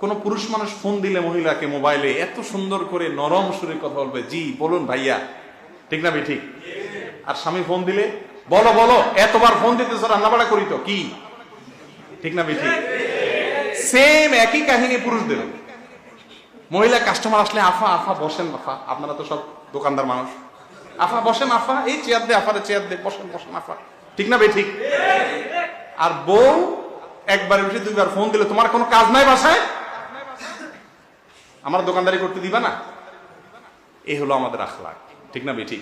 কোন পুরুষ মানুষ ফোন দিলে মহিলাকে মোবাইলে এত সুন্দর করে নরম সুরে কথা বলবে, জি, বলুন ভাইয়া। ঠিক না ঠিক আর স্বামী ফোন দিলে, বলো বলো, এতবার ফোন দিতে রান্নাবাড়া করি তো, কি? ঠিক না ঠিক সেম একই কাহিনী পুরুষদের। মহিলা কাস্টমার আসলে আফা আফা বসেন, আফা, আপনারা তো সব দোকানদার মানুষ। আফা বসেন, আফা, এই চেয়ার দে, আফারে চেয়ার দে, বসেন বসেন, আফা। ঠিক না ঠিক আর বউ একবার বেশি দুইবার ফোন দিলে, তোমার কোনো কাজ নাই বাসায়? আমার দোকানদারি করতে দিবা না? এই হলো আমাদের আখলাক। ঠিক না বেঠিক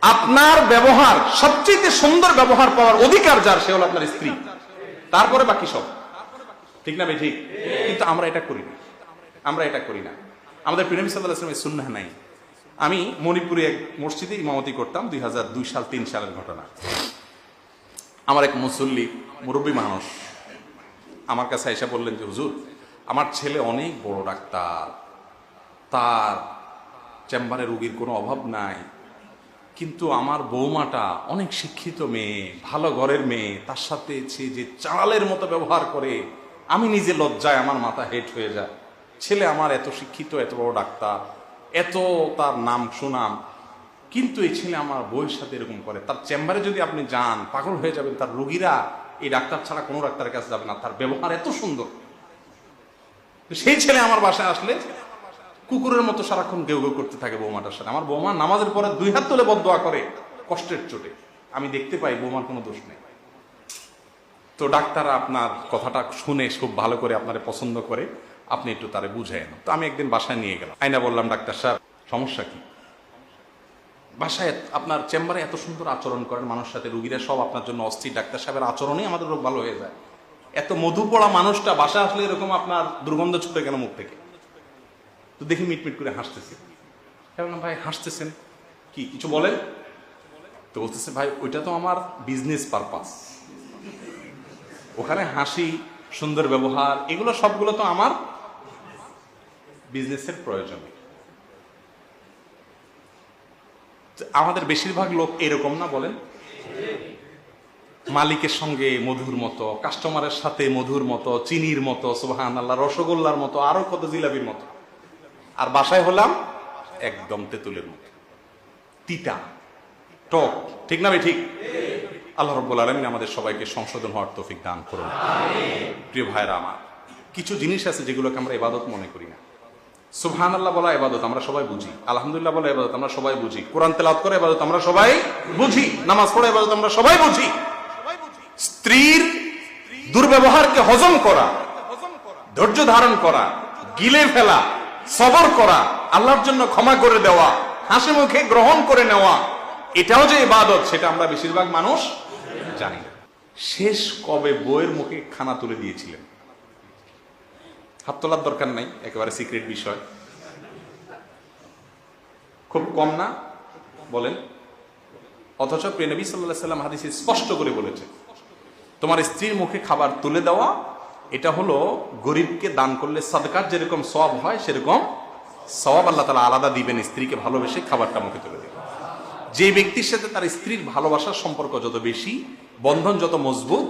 আপনার ব্যবহার সবচেয়ে সুন্দর ব্যবহার পাওয়ার অধিকার যার, সে হলো আপনার স্ত্রী। তারপরে বাকি সব। ঠিক না বেঠিক কিন্তু আমরা এটা করি না। আমরা এটা করি না। আমাদের প্রেমী আসলামের সুন্না নাই। আমি মণিপুরে এক মসজিদে ইমামতি করতাম, দুই হাজার দুই সাল, তিন সালের ঘটনা। আমার এক মুসল্লি, মুরব্বী মানুষ, আমার কাছে এসে বললেন যে, হুজুর আমার ছেলে অনেক বড় ডাক্তার। তার চেম্বারে রুগীর কোনো অভাব নাই। কিন্তু আমার বৌমাটা অনেক শিক্ষিত মেয়ে, ভালো ঘরের মেয়ে, তার সাথে সে যে চালের মতো ব্যবহার করে, আমি নিজে লজ্জায় আমার মাথা হেট হয়ে যায়। ছেলে আমার এত শিক্ষিত, এত বড় ডাক্তার, এত তার নাম সুনাম। কিন্তু এই ছেলে আমার বউয়ের সাথে এরকম করে। তার চেম্বারে যদি আপনি যান, পাগল হয়ে যাবেন। তার রুগীরা এই ডাক্তার ছাড়া কোনো ডাক্তারের কাছে যাবে না। তার ব্যবহার এত সুন্দর। সেই ছেলে আমার বাসায় আসলে কুকুরের মতো সারাক্ষণ গেউ গেউ করতে থাকে বৌমাটার সাথে। আমার বৌমা নামাজের পরে দুই হাত তুলে বদোয়া করে কষ্টের চোটে। আমি দেখতে পাই বৌমার কোনো দোষ নেই। তো ডাক্তার আপনার কথাটা শুনে খুব ভালো করে আপনারে পছন্দ করে, আপনি একটু তারে বুঝাইন তো আমি একদিন বাসায় নিয়ে গেলাম। আইনা বললাম, ডাক্তার সাহেব সমস্যা কি? বাসায় আপনার চেম্বারে এত সুন্দর আচরণ করেন মানুষের সাথে, রুগীরা সব আপনার জন্য অস্থির। ডাক্তার সাহেবের আচরণেই আমাদের রোগ ভালো হয়ে যায়। এত মধু পড়া মানুষটা বাসা আসলে এরকম আপনার দুর্গন্ধ ছুটে কেন মুখ থেকে? তো দেখি মিটমিট করে হাসতেছে। ভাই হাসতেছেন? কি, কিছু বলেন? তো বলতেছে, ভাই, ওইটা তো আমার বিজনেস পারপাস ওখানে হাসি, সুন্দর ব্যবহার, এগুলো সবগুলো তো আমার বিজনেসের প্রয়োজনে। আমাদের বেশিরভাগ লোক এরকম না বলেন। মালিকের সঙ্গে মধুর মতো কাস্টমারের সাথে মধুর মতো, চিনির মতো সুবাহান আল্লাহ রসগোল্লার মতো, আরও কত জিলাপির মতো। আর বাসায় হলাম একদম তেঁতুলের মতো। তিতা, টক, ঠিক না ঠিক? আল্লাহ রব্বুল আলমিন আমাদের সবাইকে সংশোধন হওয়ার তৌফিক দান করুন। প্রিয় ভাইরা আমার, কিছু জিনিস আছে যেগুলোকে আমরা এবাদত মনে করি না। সুবহান আল্লাহ বলা এবাদত আমরা সবাই বুঝি, আলহামদুলিল্লাহ বলা ইবাদত আমরা সবাই বুঝি। কোরআন তেলাওয়াত করে ইবাদত আমরা সবাই বুঝি, নামাজ পড়ে এবাদত আমরা সবাই বুঝি। স্ত্রীর দুর্ব্যবহারকে হজম করা, ধৈর্য ধারণ করা, গিলে ফেলা, সবর করা, আল্লাহর জন্য ক্ষমা করে দেওয়া, হাসি মুখে গ্রহণ করে নেওয়া, এটাও যে ইবাদত, সেটা আমরা বেশিরভাগ মানুষ জানি শেষ কবে বইয়ের মুখে খানা তুলে দিয়েছিলেন? হাত তোলার দরকার নাই, একেবারে সিক্রেট বিষয়। খুব কম না? বলেন। অথচ প্রেনবী সাল্লাহ সাল্লাম হাদিসে স্পষ্ট করে বলেছে তোমার স্ত্রীর মুখে খাবার তুলে দেওয়া, এটা হলো গরিবকে দান করলে সাদকার যেরকম সব হয়, সেরকম সওয়াব আল্লাহ তালা আলাদা দিবেন স্ত্রীকে ভালোবেসে খাবারটা মুখে তুলে দেবেন। যে ব্যক্তির সাথে তার স্ত্রীর ভালোবাসার সম্পর্ক যত বেশি, বন্ধন যত মজবুত,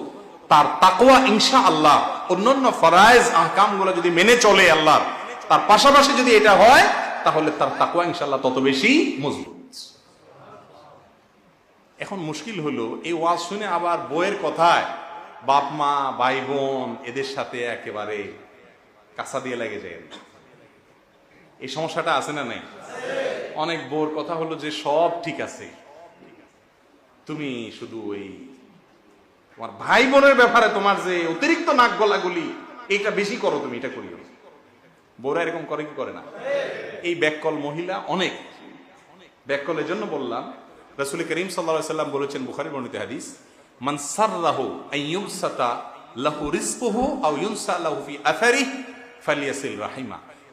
তার তাকওয়া ইনশা আল্লাহ অন্যান্য আহকামগুলো যদি মেনে চলে আল্লাহ তার পাশাপাশি যদি এটা হয়, তাহলে তার তাকওয়া ইনশাল্লাহ তত বেশি মজবুত। এখন মুশকিল হলো, এই ওয়াজ শুনে আবার বইয়ের কথায় বাপ মা ভাই বোন এদের সাথে একেবারে কাঁচা দিয়ে লেগে যায়। এই সমস্যাটা আছে না নাই? অনেক বোর কথা হলো যে সব ঠিক আছে। তুমি শুধু ওই তোমার ভাই বোনের ব্যাপারে তোমার যে অতিরিক্ত নাক গলাগুলি এটা বেশি করো তুমি, এটা করিও। বোরা এরকম করে কি করে না? এই ব্যাককল মহিলা অনেক। ব্যাককল এর জন্য বললাম, রসুল করিম সাল্লা সাল্লাম বলেছেন বুখারি বর্ণিত হাদিস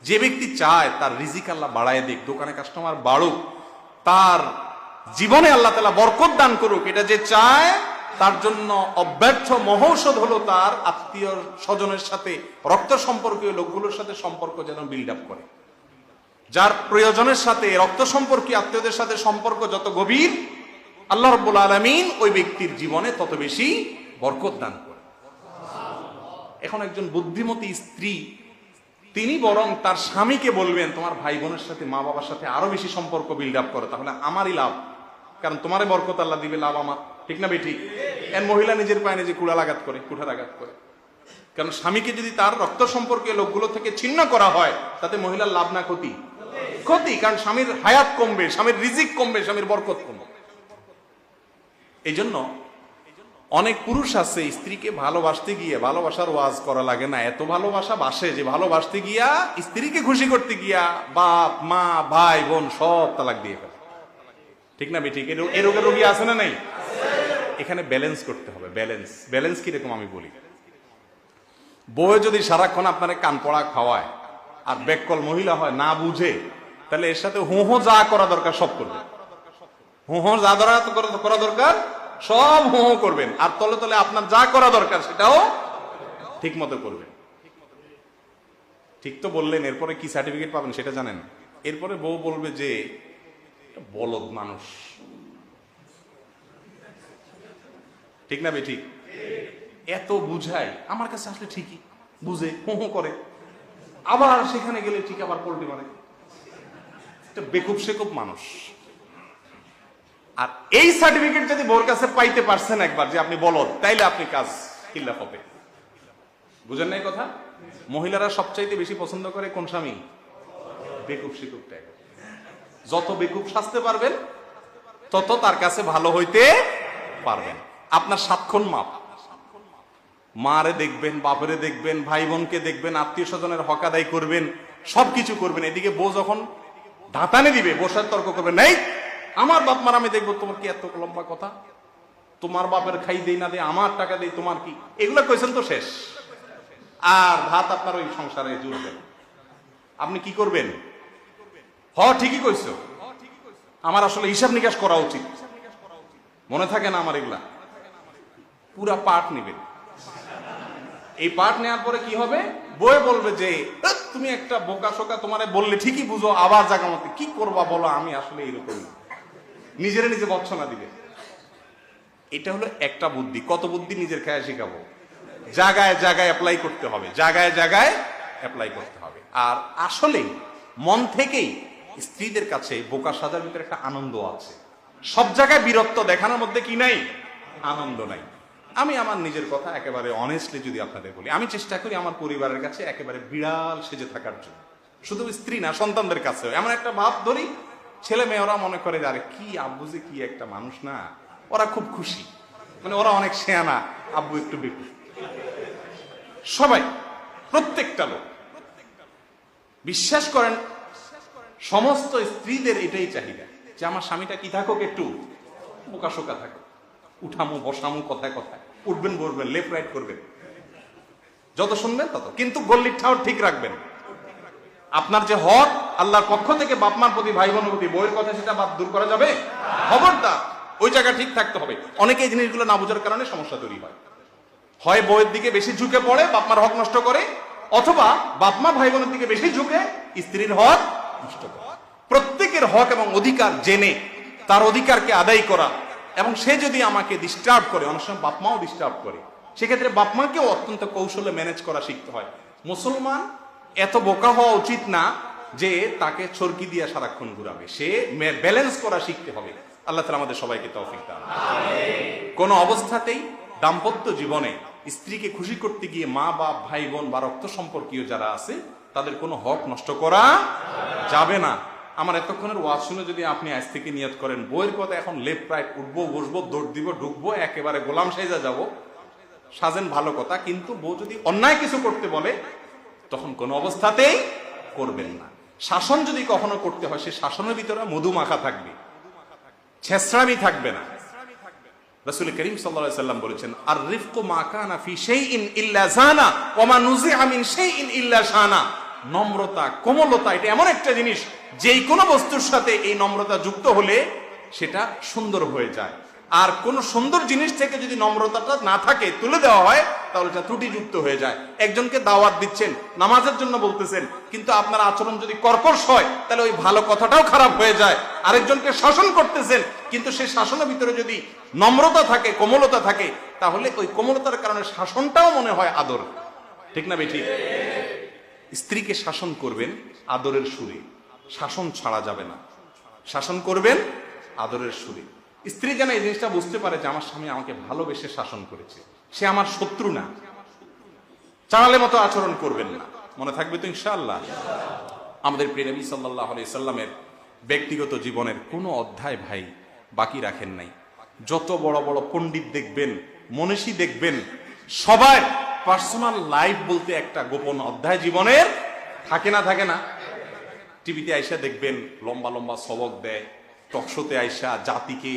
যে ব্যক্তি চায় তার রিজিক আল্লাহ বাড়ায় দিক, দোকানে কাস্টমার বাড়ুক, তার জীবনে আল্লাহ তাআলা বরকত দান করুক, এটা যে চায়, তার জন্য অব্যর্থ মহৌষধ হলো তার আত্মীয় স্বজনের সাথে, রক্ত সম্পর্কীয় লোকগুলোর সাথে সম্পর্ক যেন বিল্ড আপ করে। যার প্রয়োজনের সাথে, রক্ত সম্পর্কীয় আত্মীয়দের সাথে সম্পর্ক যত গভীর আল্লাহ রব্বুল আলমিন ওই ব্যক্তির জীবনে তত বেশি বরকত দান করে এখন একজন বুদ্ধিমতী স্ত্রী, তিনি বরং তার স্বামীকে বলবেন, তোমার ভাই বোনের সাথে মা বাবার সাথে আরও বেশি সম্পর্ক বিল্ড আপ করো, তাহলে আমারই লাভ। কারণ তোমারে বরকত আল্লাহ দিবে, লাভ আমার। ঠিক না বেঠিক? এর মহিলা নিজের পায়ে নিজে কুড়াল আঘাত করে, কুঠার আঘাত করে। কারণ স্বামীকে যদি তার রক্ত সম্পর্কে লোকগুলো থেকে ছিন্ন করা হয়, তাতে মহিলার লাভ না ক্ষতি। ক্ষতি, কারণ স্বামীর হায়াত কমবে, স্বামীর রিজিক কমবে, স্বামীর বরকত কমবে। এই জন্য অনেক পুরুষ আছে, স্ত্রীকে ভালোবাসতে গিয়ে ভালোবাসার ওয়াজ করা লাগে না। এত ভালোবাসা বাসে যে ভালোবাসতে গিয়া স্ত্রীকে খুশি করতে গিয়া বাপ, মা, ভাই, বোন সব তালাক দিয়ে ফেলে। ঠিক না বেঠিক? এ রোগের রোগী আছে না নাই? এখানে ব্যালেন্স করতে হবে ব্যালেন্স ব্যালেন্স কীরকম আমি বলি? বউ যদি সারাক্ষণ আপনার কান পড়া খাওয়ায় আর বেককল মহিলা হয়, না বুঝে, তাহলে এর সাথে হো যা করা দরকার সব করবে। হো যা করা দরকার সব হো করবেন। আর তলে তলে আপনার যা করা দরকার সেটাও ঠিক মতো করবেন। ঠিক তো বললেন, এরপরে কি সার্টিফিকেট পাবেন সেটা জানেন? এরপরে বউ বলবে যে বলদ মানুষ। ঠিক না বে, ঠিক? এত বুঝায়, আমার কাছে আসলে ঠিকই বুঝে, হো করে। আবার সেখানে গেলে ঠিক আবার পোল্ট্রি একটা বেকুব সেকুব মানুষ। আর এই সার্টিফিকেট যদি বোর কাছে পাইতে পারছেন একবার যে আপনি বলদ, তাইলে আপনি কাজ কিল্লাপ হবে। বুঝেন নাই কথা? মহিলারা সবচাইতে বেশি পছন্দ করে কোন স্বামী? বেকুব শিকুব যত বেকুব সাজতে পারবেন, তত তার কাছে ভালো হইতে পারবেন। আপনার সাতক্ষণ মাপ। মারে দেখবেন, বাপরে দেখবেন ভাই বোনকে দেখবেন আত্মীয় স্বজনের হক আদায় করবেন, সবকিছু করবেন। এদিকে বউ যখন ধাতানে দিবে বসার তর্ক করবেন নাই আমার বাপ মার আমি দেখব তোমার কি এত লম্বা কথা? তোমার বাপের খাই দেই না দেই আমার টাকা দেই তোমার কি? এগুলো কইছেন তো শেষ। আর ভাত আপনার ওই সংসারে জুড়বেন আপনি কি করবেন? হ ঠিকই কইছো। আমার আসলে হিসাব নিকাশ করা উচিত। মনে থাকে না আমার এগুলা? পুরা পাঠ নেবেন। এই পাঠ নেওয়ার পরে কি হবে? বয়ে বলবে যে "ধ্যাৎ, তুমি একটা বোকা শোকা তোমারে বললে ঠিকই বুঝো আবার জাগা মতে কি করবা বলো আমি আসলে এরকম নিজেরে নিজে বচ্ছনা দিবে। এটা হলো একটা বুদ্ধি। কত বুদ্ধি নিজের খায় শেখাবো? জায়গায় জায়গায় অ্যাপ্লাই করতে হবে। জায়গায় জায়গায় অ্যাপ্লাই করতে হবে। আর আসলে মন থেকেই স্ত্রীদের কাছে বোকা সাজার ভিতরে একটা আনন্দ আছে। সব জায়গায় বীরত্ব দেখানোর মধ্যে কি নাই? আনন্দ নাই। আমি আমার নিজের কথা একেবারে অনেস্টলি যদি আপনাদের বলি, আমি চেষ্টা করি আমার পরিবারের কাছে একেবারে বিড়াল সেজে থাকার জন্য। শুধু স্ত্রী না, সন্তানদের কাছে এমন একটা ভাব ধরি ছেলে মেয়েরা মনে করে আরে, কি আব্বু যে কি একটা মানুষ না? ওরা খুব খুশি। মানে ওরা অনেক শেয়ানা, আব্বু একটু বেকু সবাই, প্রত্যেকটা লোক, বিশ্বাস করেন, সমস্ত স্ত্রীদের এটাই চাহিদা, যে আমার স্বামীটা কি থাকুক একটু বোকাশোকা থাকুক, উঠামু, বসামু, কথায় কথায়, উঠবেন বলবেন লেফট, রাইট করবেন। যত শুনবেন তত। কিন্তু গল্লির ঠাও ঠিক রাখবেন। আপনার যে হক আল্লাহর পক্ষ থেকে বাপমার প্রতি ভাই বোনের প্রতি বইয়ের কথা সেটা বাদ দূর করা যাবে? খবরদার, ওই জায়গা ঠিক থাকতে হবে। অনেকে এই জিনিসগুলো না বোঝার কারণে সমস্যা তৈরি হয়। হয় বইয়ের দিকে বেশি ঝুঁকে পড়ে, বাপমার হক নষ্ট করে, অথবা বাপমা ভাই বোনের দিকে বেশি ঝুঁকে, স্ত্রীর হক নষ্ট করে। প্রত্যেকের হক এবং অধিকার জেনে, তার অধিকারকে আদায় করা, এবং সে যদি আমাকে ডিস্টার্ব করে, অনেক সময় বাপমাও ডিস্টার্ব করে, সেক্ষেত্রে বাপমাকেও অত্যন্ত কৌশলে ম্যানেজ করা শিখতে হয়। মুসলমান এত বোকা হওয়া উচিত না যে তাকে চরকি দিয়ে সারাক্ষণ ঘুরাবে। সে ব্যালেন্স করা শিখতে হবে। আল্লাহ তালা আমাদের সবাইকে তৌফিক দান। কোন অবস্থাতেই দাম্পত্য জীবনে স্ত্রীকে খুশি করতে গিয়ে মা বাপ ভাই বোন বা রক্ত সম্পর্কীয় যারা আছে তাদের কোনো হক নষ্ট করা যাবে না। আমার এতক্ষণের ওয়াজ শুনে যদি আপনি আজ থেকে নিয়ত করেন বইয়ের কথা এখন লেফট রাইট উঠবো বসবো দৌড় দিব ঢুকবো একেবারে গোলাম সাইজা যাব। সাজেন ভালো কথা কিন্তু বউ যদি অন্যায় কিছু করতে বলে তখন কোনো অবস্থাতেই করবেন না। শাসন যদি কখনো করতে হয়, সে শাসনের ভিতরে মধু মাখা থাকবে। ছেসরামি থাকবে না। রাসূল করিম আলাইহি সাল্লাম বলেছেন আর রিফকু মা কানা ফি শাইইন ইল্লা জানা ওয়া মা নুজিআ মিন শাইইন ইল্লা নম্রতা, কোমলতা, এটা এমন একটা জিনিস, যেই কোনো বস্তুর সাথে এই নম্রতা যুক্ত হলে সেটা সুন্দর হয়ে যায়। আর কোন সুন্দর জিনিস থেকে যদি নম্রতাটা না থাকে, তুলে দেওয়া হয়, তাহলে এটা ত্রুটিযুক্ত হয়ে যায়। একজনকে দাওয়াত দিচ্ছেন, নামাজের জন্য বলতেছেন, কিন্তু আপনার আচরণ যদি কর্কশ হয়, তাহলে ওই ভালো কথাটাও খারাপ হয়ে যায়। আরেকজনকে শাসন করতেছেন, কিন্তু সেই শাসনের ভিতরে যদি নম্রতা থাকে, কোমলতা থাকে, তাহলে ওই কোমলতার কারণে শাসনটাও মনে হয় আদর। ঠিক না বেঠিক? স্ত্রীকে শাসন করবেন, আদরের সুরে। শাসন ছাড়া যাবে না। শাসন করবেন, আদরের সুরে। স্ত্রী যেন এই জিনিসটা বুঝতে পারে যে আমার স্বামী আমাকে ভালোবেসে শাসন করেছে। সে আমার শত্রু না। চাড়ালে মতো আচরণ করবেন না। মনে থাকবে তো ইনশাআল্লাহ। আমাদের প্রিয় নবী সাল্লাহ সাল্লামের ব্যক্তিগত জীবনের কোনো অধ্যায় ভাই বাকি রাখেন নাই। যত বড় বড় পণ্ডিত দেখবেন, মনীষী দেখবেন সবাই পার্সোনাল লাইফ বলতে একটা গোপন অধ্যায় জীবনের থাকে না থাকে না। টিভিতে আইসা দেখবেন, লম্বা লম্বা সবক দেয়। টকশোতে আইসা জাতিকে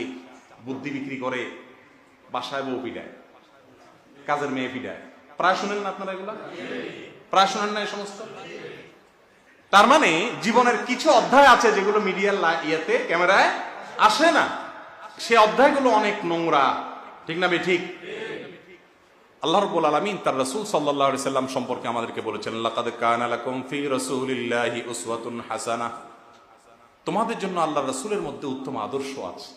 বুদ্ধি বিক্রি করে, বাসায় বউ পিডায় কাজের মেয়ে পিডায় প্রায় শুনেন না আপনারা এগুলা? প্রায় শুনেন না এই সমস্ত? তার মানে জীবনের কিছু অধ্যায় আছে যেগুলো মিডিয়ার ইয়েতে, ক্যামেরায় আসে না। সে অধ্যায়গুলো অনেক নোংরা। ঠিক না ঠিক আল্লাহ রব্বুল আলামিন তার রাসূল সাল্লাল্লাহু আলাইহি সাল্লাম সম্পর্কে আমাদেরকে বলেছেন, লাকাদ কানা লাকুম ফি রাসূলিল্লাহি উসওয়াতুন হাসানাহ। তোমাদের জন্য আল্লাহ রাসূলের মধ্যে উত্তম আদর্শ আছে।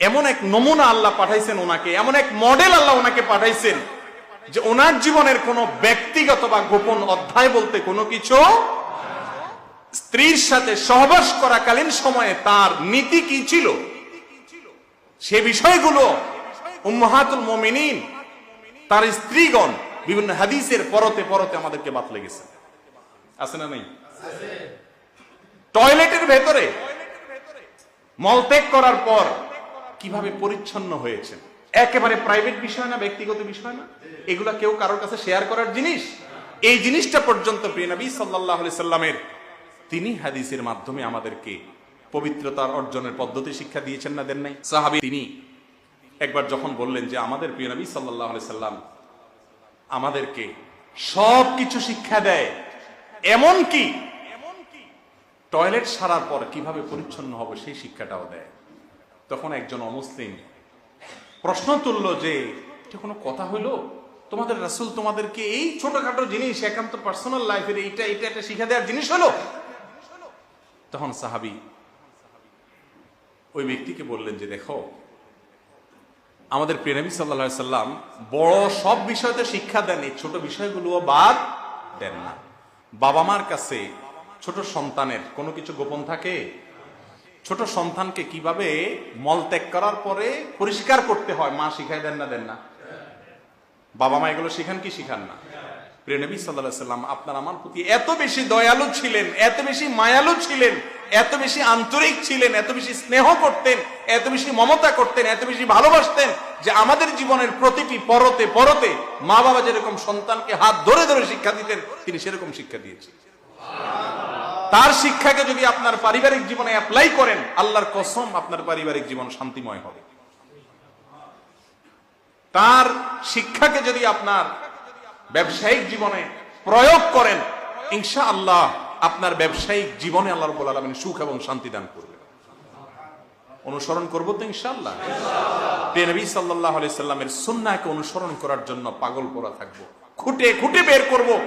এমন এক নমুনা আল্লাহ পাঠাইছেন ওনাকে, এমন এক মডেল আল্লাহ ওনাকে পাঠাইছেন যে ওনার জীবনের কোনো ব্যক্তিগত বা গোপন অধ্যায় বলতে কোনো কিছু স্ত্রীর সাথে সহবাস করাকালীন সময়ে তার নীতি কি ছিল? সে বিষয়গুলো উম্মাহাতুল মুমিনিন, তার স্ত্রীগণ বিভিন্ন হাদিসের পরতে পরতে আমাদেরকে বাতলে গেছে আছে না নেই? টয়লেটের ভেতরে মলত্যাগ করার পর কীভাবে পরিচ্ছন্ন হয়েছে একেবারে প্রাইভেট বিষয় না, ব্যক্তিগত বিষয় না? এগুলা কেউ কারোর কাছে শেয়ার করার জিনিস? এই জিনিসটা পর্যন্ত প্রিয় নবী সাল্লাল্লাহু আলাইহি সাল্লামের তিনি হাদিসের মাধ্যমে আমাদেরকে পবিত্রতার অর্জনের পদ্ধতি শিক্ষা দিয়েছেন না দেন নাই? সাহাবী তিনি একবার যখন বললেন যে আমাদের প্রিয় নবী সাল্লাল্লাহু আলাইহি সাল্লাম আমাদেরকে সব কিছু শিক্ষা দেয় এমন কি টয়লেট সারার পর কীভাবে পরিচ্ছন্ন হবে সেই শিক্ষাটাও দেয়। তখন একজন অমুসলিম প্রশ্ন তুলল যে, এটা কোনো কথা হইল? তোমাদের রাসূল তোমাদেরকে এই ছোটখাটো জিনিস, একান্ত পার্সোনাল লাইফের এইটা এটা একটা শিক্ষা দেওয়ার জিনিস হলো তখন সাহাবি ওই ব্যক্তিকে বললেন যে, দেখো, আমাদের প্রেনবী সাল্লা সাল্লাম বড় সব বিষয়তে শিক্ষা দেন, এই ছোট বিষয়গুলো বাদ দেন না। বাবা মার কাছে ছোট সন্তানের কোনো কিছু গোপন থাকে? ছোট সন্তানকে কীভাবে মল ত্যাগ করার পরে পরিষ্কার করতে হয়? মা শিখাই দেন না দেন না। বাবা মা এগুলো শিখান কি শিখান না? প্রিয় নবী সাল্লাহ সাল্লাম আপনার আমার প্রতি এত বেশি দয়ালু ছিলেন, এত বেশি মায়ালু ছিলেন, এত বেশি আন্তরিক ছিলেন, এত বেশি স্নেহ করতেন, এত বেশি মমতা করতেন, এত বেশি ভালোবাসতেন যে আমাদের জীবনের প্রতিটি পরতে পরতে মা বাবা যেরকম সন্তানকে হাত ধরে ধরে শিক্ষা দিতেন, তিনি সেরকম শিক্ষা দিয়েছেন। তার শিক্ষাকে যদি আপনার পারিবারিক জীবনে অ্যাপ্লাই করেন, আল্লাহর কসম আপনার পারিবারিক জীবন শান্তিময় হবে। তার শিক্ষাকে যদি আপনার ব্যবসায়িক জীবনে প্রয়োগ করেন ইনশা আল্লাহ আপনার ব্যবসায়িক জীবনে আল্লাহ রব্বুল আলমিন সুখ এবং শান্তি দান করবে। অনুসরণ করব তো ইনশাআল্লাহ। প্রিয় নবী সাল্লাহ সাল্লামের সুন্নাকে অনুসরণ করার জন্য পাগল পরা থাকব। খুঁটে খুঁটে বের করব।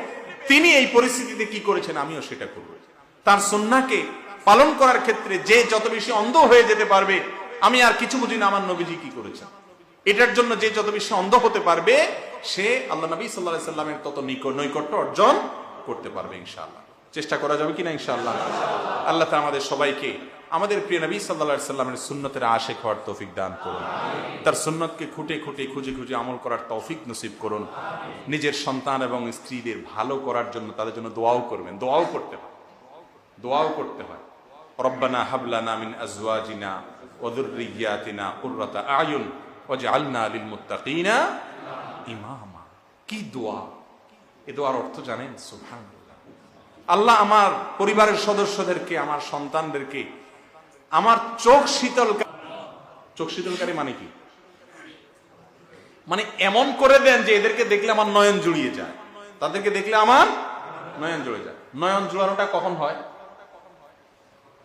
তিনি এই পরিস্থিতিতে কি করেছেন, আমিও সেটা করব। তার সুন্নাকে পালন করার ক্ষেত্রে যে যত বেশি অন্ধ হয়ে যেতে পারবে, আমি আর কিছু বুঝি না আমার নবীজি কি করেছেন। এটার জন্য যে যত বেশি অন্ধ হতে পারবে, সে আল্লাহ নবী সাল্লাহ সাল্লামের তত নিকট নৈকট্য অর্জন করতে পারবে ইনশাআল্লাহ। চেষ্টা করা যাবে কিনা ইনশাআল্লাহ? আল্লাহ তা আমাদের সবাইকে, আমাদের প্রিয় নবী সাল্লাহ সাল্লামের সুন্নতের আশেক হওয়ার তৌফিক দান করুন। তার সুন্নতকে খুঁটে খুঁটে খুঁজে খুঁজে আমল করার তৌফিক নসিব করুন। নিজের সন্তান এবং স্ত্রীদের ভালো করার জন্য তাদের জন্য দোয়াও করবেন, দোয়াও করতে হয় দোয়াও করতে হয়। রব্বানা হাবলানা মিন আজওয়াজিনা ওদুররিয়াতিনা কুররাতা আয়ুন ওয়াজআলনা লিল মুত্তাকিনা ইমামা। কি দোয়া? এ দোয়ার অর্থ জানেন? সুবহানাল্লাহ। আল্লাহ আমার পরিবারের সদস্যদেরকে, আমার সন্তানদেরকে, আমার চোখ শীতল চোখ শীতলকারী মানে কি? মানে এমন করে দেন যে এদেরকে দেখলে আমার নয়ন জুড়িয়ে যায়। তাদেরকে দেখলে আমার নয়ন জুড়ে যায়। নয়ন জুড়ানোটা কখন হয়?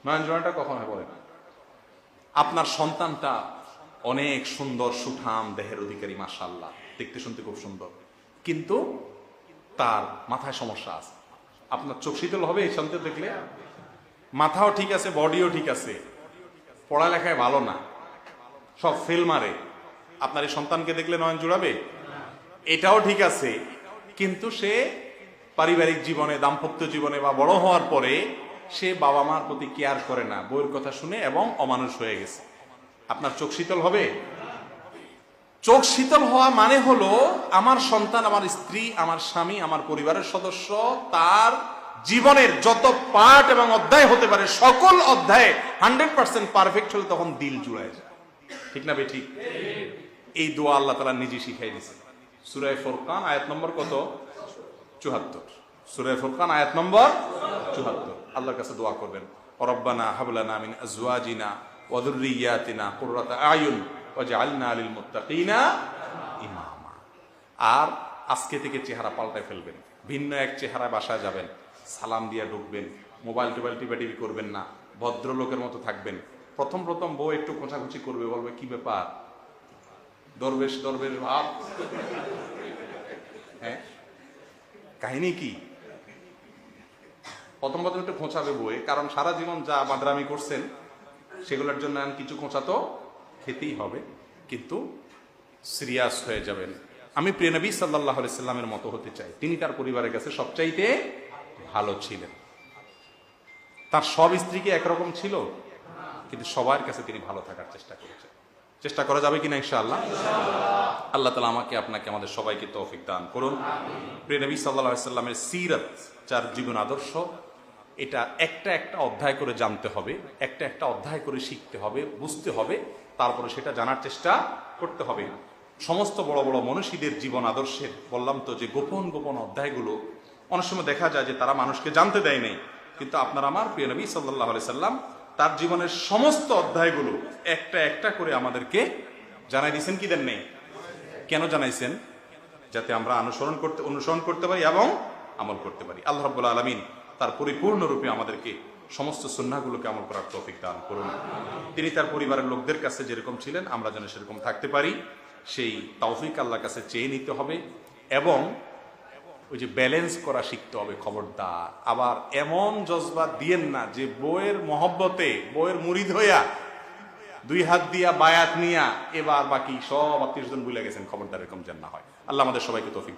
নয়ন জুড়ানোটা কখন হয় বলেন আপনার সন্তানটা অনেক সুন্দর, সুঠাম, দেহের অধিকারী মাসাল্লাহ দেখতে শুনতে খুব সুন্দর। কিন্তু তার মাথায় সমস্যা আছে। আপনার চোখ শীতল হবে এই সন্তান দেখলে? মাথাও ঠিক আছে, বডিও ঠিক আছে। পড়ালেখায় ভালো না। সব ফেল মারে। আপনার এই সন্তানকে দেখলে নয়ন জুড়াবে? এটাও ঠিক আছে। কিন্তু সে পারিবারিক জীবনে, দাম্পত্য জীবনে বা বড় হওয়ার পরে সে বাবা মার প্রতি কেয়ার করে না বইয়ের কথা শুনে এবং অমানুষ হয়ে গেছে। আপনার চোখ শীতল হবে? চোখ শীতল হওয়া মানে হলো, আমার সন্তান, আমার স্ত্রী, আমার স্বামী, আমার পরিবারের সদস্য, তার জীবনের যত পার্ট এবং অধ্যায় হতে পারে, সকল অধ্যায়ে হান্ড্রেড পার্সেন্ট পারফেক্ট হলে তখন দিল জুড়ায় যায়। ঠিক না বে ঠিক এই দোয়া আল্লাহ তালা নিজে শিখাই দিছে সুরায় ফোরকান, আয়াত নম্বর কত? চুহাত্তর সুরায় ফোরকান, আয়াত নম্বর চুহাত্তর। আল্লাহর কাছে দোয়া করবেন। রব্বানা হাবলানা মিন আজওয়াজিনা ওয়া যুররিয়াতিনা কুররাতা আয়ুন ওয়াজআলনা লিল মুত্তাকিনা ইমামা। আর আজকে থেকে চেহারা পাল্টায় ফেলবেন। ভিন্ন এক চেহারায় বাসায় যাবেন। সালাম দিয়ে ঢুকবেন। মোবাইল টোবাইল টিপাটিপি করবেন না। ভদ্রলোকের মতো থাকবেন। প্রথম প্রথম বউ একটু খোঁচাখুচি করবে, বলবে, কি ব্যাপার? দরবেশ দরবেশ, ভাব। হ্যাঁ? কাহিনী কি? প্রথম প্রথম একটু খোঁচাবে বই, কারণ সারা জীবন যা বাদরামি করছেন, সেগুলোর জন্য কিছু খোঁচা তো খেতেই হবে, কিন্তু সিরিয়াস হয়ে যাবেন। আমি প্রিয়নবী সাল্লাহ সাল্লামের মতো হতে চাই। তিনি তার পরিবারের কাছে সবচাইতে ভালো ছিলেন। তার সব স্ত্রী কি একরকম ছিল? কিন্তু সবার কাছে তিনি ভালো থাকার চেষ্টা করেছেন। চেষ্টা করা যাবে কিনা ইনশাআল্লাহ? আল্লাহ তালা আমাকে, আপনাকে, আমাদের সবাইকে তৌফিক দান করুন। প্রিয় নবী সাল্লাহ সিরত, যার জীবন আদর্শ এটা একটা একটা অধ্যায় করে জানতে হবে, একটা একটা অধ্যায় করে শিখতে হবে, বুঝতে হবে, তারপরে সেটা জানার চেষ্টা করতে হবে। সমস্ত বড় বড় মনীষীদের জীবন আদর্শের, বললাম তো যে গোপন গোপন অধ্যায়গুলো, অনেক সময় দেখা যায় যে তারা মানুষকে জানতে দেয় নাই, কিন্তু আপনার আমার প্রিয় নবী সাল্লাহ সাল্লাম তার জীবনের সমস্ত অধ্যায়গুলো একটা একটা করে আমাদেরকে জানাই দিয়েছেন কি দেন নেই? কেন জানাইছেন? যাতে আমরা অনুসরণ করতে অনুসরণ করতে পারি এবং আমল করতে পারি। আল্লাহ রাব্বুল আলামিন তার পরিপূর্ণ রূপে আমাদেরকে সমস্ত সুন্নাহগুলোকে আমল করার তৌফিক দান করুন। তিনি তার পরিবারের লোকদের কাছে যেরকম ছিলেন, আমরা যেন সেরকম থাকতে পারি। সেই তৌফিক আল্লাহর কাছে চেয়ে নিতে হবে এবং ওই যে ব্যালেন্স করা শিখতে হবে খবরদার। আবার এমন জজবা দিয়েন না যে বইয়ের মহব্বতে বইয়ের মুরিদ হইয়া, দুই হাত দিয়া বায়াত নিয়া, এবার বাকি সব আত্মীয় স্বজন ভুলে গেছেন খবরদার এরকম যেন না হয়। আল্লাহ আমাদের সবাইকে তৌফিক